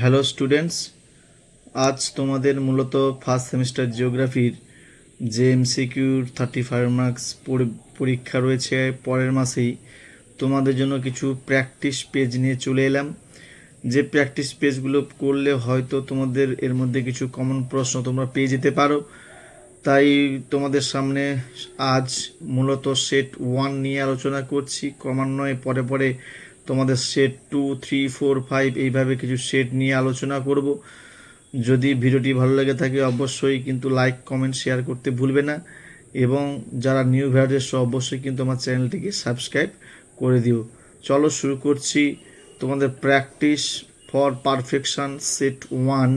Hello students, আজ তোমাদের মূলত ফার্স্ট সেমিস্টার জিওগ্রাফির যে এমসিকিউর থার্টি ফাইভ মার্কস পরীক্ষা রয়েছে পরের মাসেই, তোমাদের জন্য কিছু প্র্যাকটিস পেজ নিয়ে চলে এলাম। যে প্র্যাকটিস পেজগুলো করলে হয়তো তোমাদের এর মধ্যে কিছু কমন প্রশ্ন তোমরা পেয়ে যেতে পারো। তাই তোমাদের সামনে আজ মূলত সেট ওয়ান নিয়ে আলোচনা করছি। ক্রমান্বয়ে পরে পরে তোমাদের set two three four five এইভাবে কিছু সেট নিয়ে আলোচনা করব। যদি ভিডিওটি ভালো লেগে থাকে অবশ্যই কিন্তু লাইক কমেন্ট শেয়ার করতে ভুলবে না। এবং যারা নিউ এসছো অবশ্যই কিন্তু আমার চ্যানেলটিকে সাবস্ক্রাইব করে দিও। চলো শুরু করছি। তোমাদের practice for perfection set one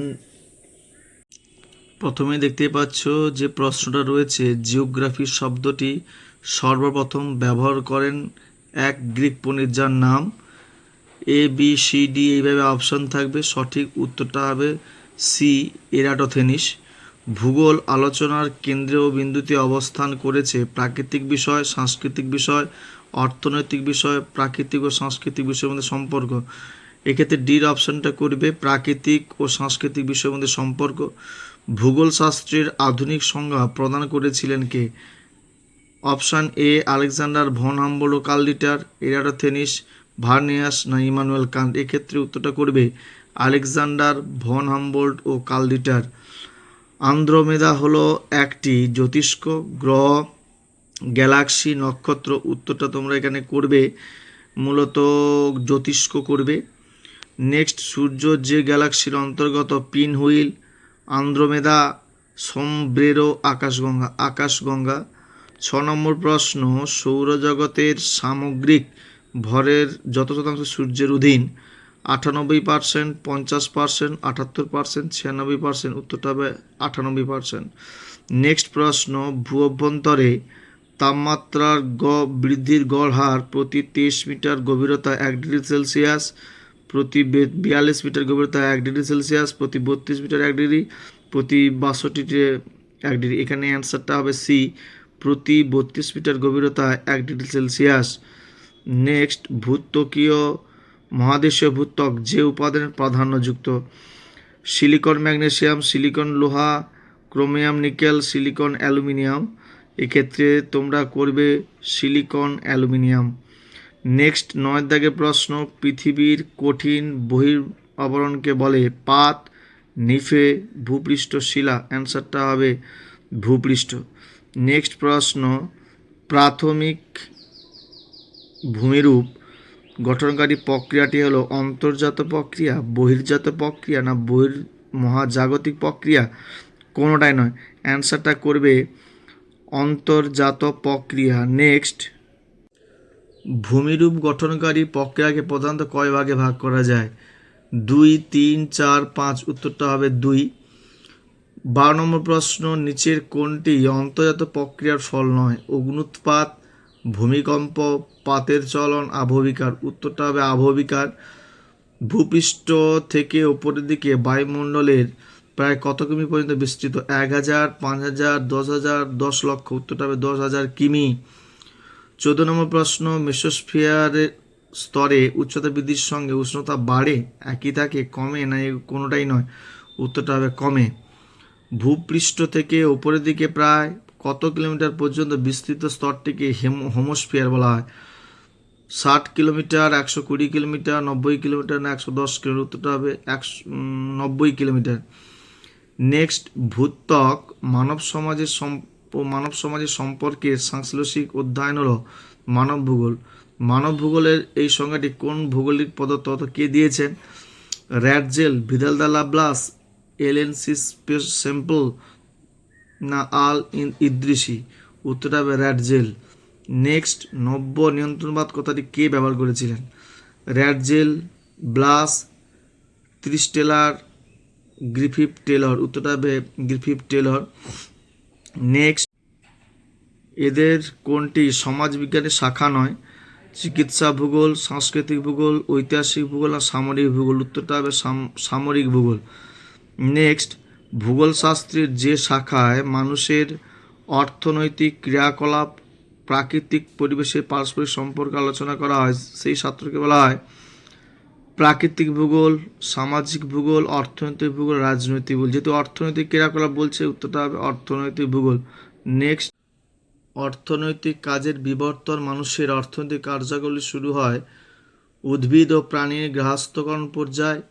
প্রথমে দেখতেই পাচ্ছ যে প্রশ্নটা রয়েছে জিওগ্রাফি শব্দটি সর্বপ্রথম ব্যবহার করেন এক গ্রিক পণ্ডিত যার নাম এ বি সি ডি এইভাবে অপশন থাকবে। সঠিক উত্তরটা হবে সি এরাটোথেনিস। ভূগোল, আলোচনার কেন্দ্রে ও বিন্দুতে অবস্থান করেছে। প্রাকৃতিক বিষয়, সাংস্কৃতিক বিষয়, অর্থনৈতিক বিষয়, প্রাকৃতিক ও সাংস্কৃতিক বিষয়ের মধ্যে সম্পর্ক। এক্ষেত্রে ডির অপশনটা করবে প্রাকৃতিক ও সাংস্কৃতিক বিষয়ের মধ্যে সম্পর্ক। ভূগোল শাস্ত্রের আধুনিক সংজ্ঞা প্রদান করেছিলেন কে? Option A, Alexander von Humboldt O Carl Ritter Eratosthenes Varenius না ইমানুয়েল কান্ট। এক্ষেত্রে উত্তরটা করবে আলেকজান্ডার ভন হাম্বোল্ট ও কার্লিটার আন্দ্রোমেদা হলো একটি জ্যোতিষ্ক গ্রহ, গ্যালাক্সি নক্ষত্র। উত্তরটা তোমরা এখানে করবে, মূলত জ্যোতিষ্ক করবে। নেক্সট, সূর্য যে গ্যালাক্সির অন্তর্গত পিন হুইল আন্দ্রোমেদা, সম্ব্রেরো, আকাশগঙ্গা আকাশগঙ্গা। ছ নম্বর প্রশ্ন, সৌরজগতের সামগ্রিক ভরের যত শতাংশ সূর্যের অধীন, আটানব্বই পার্সেন্ট পঞ্চাশ পার্সেন্ট আটাত্তর পার্সেন্ট ছিয়ানব্বই পার্সেন্ট উত্তরটা হবে আটানব্বই পার্সেন্ট নেক্সট প্রশ্ন ভূ অভ্যন্তরে তাপমাত্রার গ বৃদ্ধির গড় হার প্রতি তেইশ মিটার গভীরতা এক ডিগ্রি সেলসিয়াস, প্রতি বিয়াল্লিশ মিটার গভীরতা এক ডিগ্রি সেলসিয়াস, প্রতি বত্রিশ মিটার এক ডিগ্রি, প্রতি বাষট্টিতে এক ডিগ্রি। এখানে অ্যান্সারটা হবে সি প্রতি বত্রিশ মিটার গভীরতা এক ডিগ্রি সেলসিয়াস। নেক্সট, ভূত্বকীয় মহাদেশীয় ভূত্বক যে উপাদানের প্রাধান্যযুক্ত। সিলিকন ম্যাগনেসিয়াম, সিলিকন লোহা, ক্রোমিয়াম নিকেল, সিলিকন অ্যালুমিনিয়াম। এক্ষেত্রে তোমরা করবে সিলিকন অ্যালুমিনিয়াম। নেক্সট, নয় দাগে প্রশ্ন, পৃথিবীর কঠিন বহির আবরণকে বলে পাত, নিফে ভূপৃষ্ঠ শিলা অ্যান্সারটা হবে ভূপৃষ্ঠ। নেক্সট প্রশ্ন, প্রাথমিক ভূমিরূপ গঠনকারী প্রক্রিয়াটি হলো অন্তর্জাত প্রক্রিয়া, বহির্জাত প্রক্রিয়া না বহির মহাজাগতিক প্রক্রিয়া? কোনোটাই নয়। অ্যান্সারটা করবে অন্তর্জাত প্রক্রিয়া। নেক্সট। ভূমিরূপ গঠনকারী প্রক্রিয়াকে প্রধানত কয় ভাগে ভাগ করা যায়? দুই, তিন, চার, পাঁচ, উত্তরটা হবে দুই। বারো নম্বর প্রশ্ন, নিচের কোনটি অন্তর্জাত প্রক্রিয়ার ফল নয়? অগ্নুৎপাত ভূমিকম্প, পাতের চলন, আবহবিকার। উত্তরটা হবে আবহবিকার। ভূপৃষ্ঠ থেকে ওপরের দিকে বায়ুমণ্ডলের প্রায় কত কিমি পর্যন্ত বিস্তৃত? এক হাজার, পাঁচ হাজার, দশ হাজার, দশ লক্ষ। উত্তরটা হবে দশ হাজার কিমি। চোদ্দ নম্বর প্রশ্ন মেসোস্ফিয়ারের স্তরে উচ্চতা বৃদ্ধির সঙ্গে উষ্ণতা বাড়ে? একই থাকে, কমে না কোনোটাই নয়? উত্তরটা হবে কমে। ভূপৃষ্ঠ থেকে ওপরের দিকে প্রায় কত কিলোমিটার পর্যন্ত বিস্তৃত স্তরটিকে হেমো হোমোস্ফিয়ার বলা হয়? ষাট কিলোমিটার, একশো কুড়ি কিলোমিটার, নব্বই কিলোমিটার না একশো দশ কিলোমিটার? হবে একশো নব্বই কিলোমিটার। নেক্সট, ভূত্বক মানব সমাজের মানব সমাজের সম্পর্কে সাংশ্লেষিক অধ্যয়ন হলো মানব ভূগোল। মানব ভূগোলের এই সংজ্ঞাটি কোন ভৌগোলিক পদার্থ কে দিয়েছেন? Ratzel Vidal de la Blache এলএনসিস Semple? না, আল ইন ইদ্রিসি। উত্তরটা হবে র্যাডজেল নেক্সট, নব্য নিয়ন্ত্রণবাদ কথাটি কে ব্যবহার করেছিলেন? র্যাডজেল ব্লাস, ত্রিস্টেলার গ্রিফিপ টেলর। উত্তরটা হবে গ্রিফিপ টেলর। নেক্সট, এদের কোনটি সমাজবিজ্ঞানের শাখা নয়? চিকিৎসা ভূগোল, সাংস্কৃতিক ভূগোল, ঐতিহাসিক ভূগোল, আর সামরিক ভূগোল। উত্তরটা হবে সামরিক ভূগোল। নেক্সট ভূগোলশাস্ত্রের যে শাখায় মানুষের অর্থনৈতিক ক্রিয়াকলাপ, প্রাকৃতিক পরিবেশের পারস্পরিক সম্পর্ক আলোচনা করা হয়, সেই ছাত্রকে বলা হয় প্রাকৃতিক ভূগোল, সামাজিক ভূগোল, অর্থনৈতিক ভূগোল, রাজনৈতিক ভূগোল। যেহেতু অর্থনৈতিক ক্রিয়াকলাপ বলছে, উত্তরটা হবে অর্থনৈতিক ভূগোল। নেক্সট অর্থনৈতিক কাজের বিবর্তন মানুষের অর্থনৈতিক কার্যাবলী শুরু হয় উদ্ভিদ ও প্রাণীর গৃহস্থকরণ পর্যায়।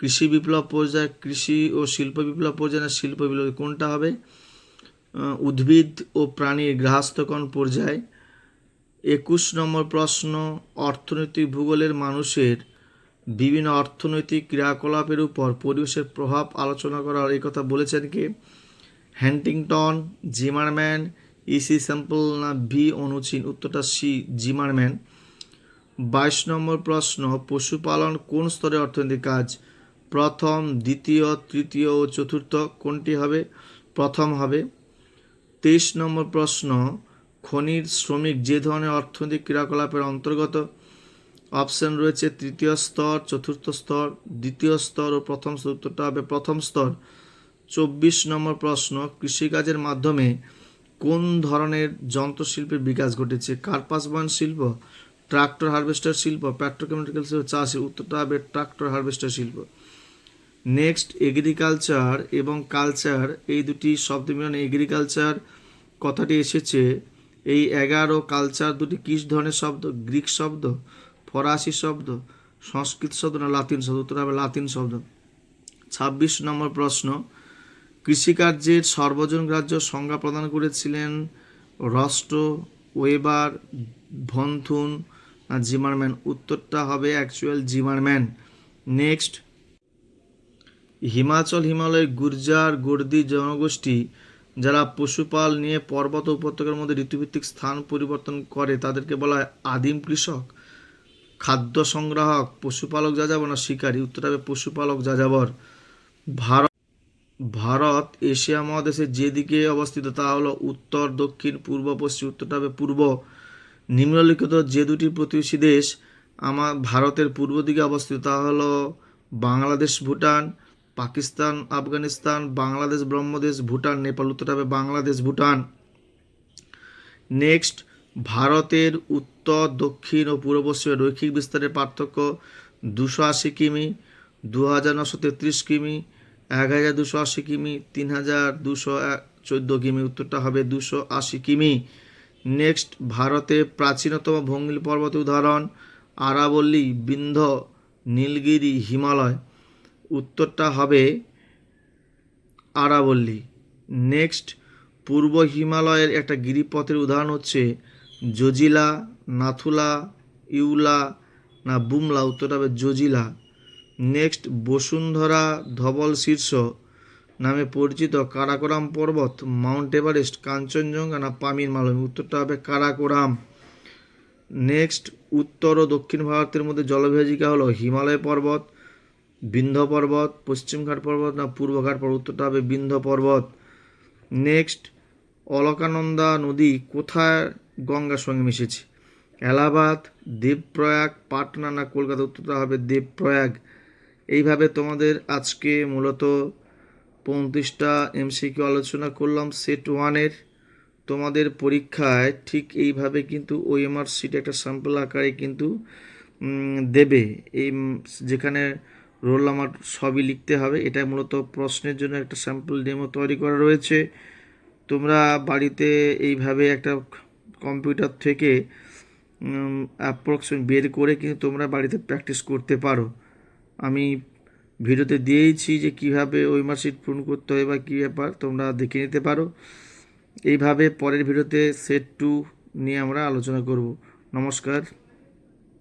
কৃষি বিপ্লব পর্যায় কৃষি ও শিল্প বিপ্লব পর্যায়ে না শিল্প বিপ্লব, কোনটা হবে? উদ্ভিদ ও প্রাণীর গার্হস্থ্যকরণ পর্যায়। একুশ নম্বর প্রশ্ন, অর্থনৈতিক ভূগোলের মানুষের বিভিন্ন অর্থনৈতিক ক্রিয়াকলাপের উপর পরিবেশের প্রভাব আলোচনা করার এই কথা বলেছেন কে? হ্যান্টিংটন, জিমারম্যান ইসি স্যাম্পল না ভি অনুচিন? উত্তরটা সি, জিমারম্যান। বাইশ নম্বর প্রশ্ন, পশুপালন কোন স্তরে অর্থনৈতিক কাজ? প্রথম, দ্বিতীয়, তৃতীয় ও চতুর্থ কোনটি হবে? প্রথম হবে। তেইশ নম্বর প্রশ্ন, খনির শ্রমিক যে ধরনের অর্থনৈতিক ক্রিয়াকলাপের অন্তর্গত? অপশন রয়েছে তৃতীয় স্তর, চতুর্থ স্তর, দ্বিতীয় স্তর ও প্রথম উত্তরটা হবে প্রথম স্তর। চব্বিশ নম্বর প্রশ্ন, কৃষিকাজের মাধ্যমে কোন ধরনের যন্ত্রশিল্পের বিকাশ ঘটেছে? কার্পাস বয়ন শিল্প? ট্রাক্টর হারভেস্টার শিল্প? পেট্রোকেমিক্যাল শিল্প? চা শিল্প উত্তরটা হবে ট্রাক্টর হারভেস্টার শিল্প। নেক্সট এগ্রিকালচার এবং কালচার এই দুটি শব্দ মিলনে এগ্রিকালচার কথাটি এসেছে। এই এগারো কালচার দুটি কিস ধরনের শব্দ? গ্রিক শব্দ, ফরাসি শব্দ, সংস্কৃত শব্দ না লাতিন শব্দ? উত্তর হবে লাতিন শব্দ। ছাব্বিশ নম্বর প্রশ্ন, কৃষিকার্যের সর্বজন গ্রাহ্য সংজ্ঞা প্রদান করেছিলেন রস্ট, ওয়েবার, ভন্থুন না জিমারম্যান? উত্তরটা হবে actual Zimmermann. Next Himachal Himalaya Gurjar Gaddi জনগোষ্ঠী, যারা পশুপাল নিয়ে পর্বত উপত্যকার মধ্যে ঋতুভিত্তিক স্থান পরিবর্তন করে, তাদেরকে বলা হয় আদিম কৃষক, খাদ্য সংগ্রাহক, পশুপালক যাযাবর না শিকারী। উত্তর হবে পশুপালক যাযাবর। ভারত ভারত এশিয়া মহাদেশের যেদিকে অবস্থিত, তা হলো উত্তর, দক্ষিণ, পূর্ব, পশ্চিম উত্তরটা হবে পূর্ব। নিম্নলিখিত যে দুটি প্রতিবেশী দেশ আমার ভারতের পূর্ব দিকে অবস্থিত, তা হলো বাংলাদেশ, ভুটান পাকিস্তান, আফগানিস্তান, বাংলাদেশ, ব্রহ্মদেশ, ভুটান, নেপাল উত্তরটা হবে বাংলাদেশ, ভুটান। নেক্সট, ভারতের উত্তর, দক্ষিণ ও পূর্ব পশ্চিমে রৈখিক বিস্তারের পার্থক্য দুশো আশি কিমি দু হাজার নশো তেত্রিশ কিমি, এক হাজার দুশো আশি কিমি, তিন হাজার দুশো চোদ্দ কিমি। উত্তরটা হবে দুশো আশি কিমি। নেক্সট ভারতে প্রাচীনতম ভঙ্গিল পর্বতের উদাহরণ, আরাবল্লী বিন্ধ্য, নীলগিরি হিমালয়। উত্তরটা হবে আরাবল্লী। নেক্সট পূর্ব হিমালয়ের একটা গিরিপথের উদাহরণ হচ্ছে জজিলা, নাথুলা, ইউলা না বুমলা, উত্তরটা হবে জজিলা। নেক্সট বসুন্ধরা ধবল শীর্ষ নামে পরিচিত কারাকোরাম পর্বত, মাউন্ট এভারেস্ট, কাঞ্চনজঙ্ঘা না পামির মালভূমি, উত্তরটা হবে কারাকোরাম। নেক্সট উত্তর ও দক্ষিণ ভারতের মধ্যে জলবিভাজিকা হলো হিমালয় পর্বত বিন্ধ্য পর্বত পশ্চিমঘাট পর্বত না পূর্বঘাট পর্বত? উত্তরটা হবে বিন্ধ্য পর্বত। নেক্সট অলকানন্দা নদী কোথায় গঙ্গার সঙ্গে মিশেছে? এলাহাবাদ, দেবপ্রয়াগ, পাটনা না কলকাতা? উত্তরটা হবে দেবপ্রয়াগ। এইভাবে তোমাদের আজকে মূলত পঁয়ত্রিশটা এমসিকিউ আলোচনা করলাম, সেট ওয়ানের। তোমাদের পরীক্ষায় ঠিক এইভাবে কিন্তু ওএমআর সিট একটা স্যাম্পল আকারে কিন্তু দেবে। এই, যেখানে রোল নাম্বার সবই লিখতে হবে। এটা মূলত প্রশ্নের জন্য একটা স্যাম্পল ডেমো তৈরি করা রয়েছে। তোমরা বাড়িতে এইভাবে একটা কম্পিউটার থেকে অ্যাপ্রক্সিমেট বের করে কিন্তু তোমরা বাড়িতে প্র্যাকটিস করতে পারো। আমি ভিডিওতে দিয়েইছি যে কীভাবে ওই মার্কশিট পূরণ করতে হয় বা কী ব্যাপার, তোমরা দেখে নিতে পারো। এইভাবে পরের ভিডিওতে সেট টু নিয়ে আমরা আলোচনা করব। নমস্কার।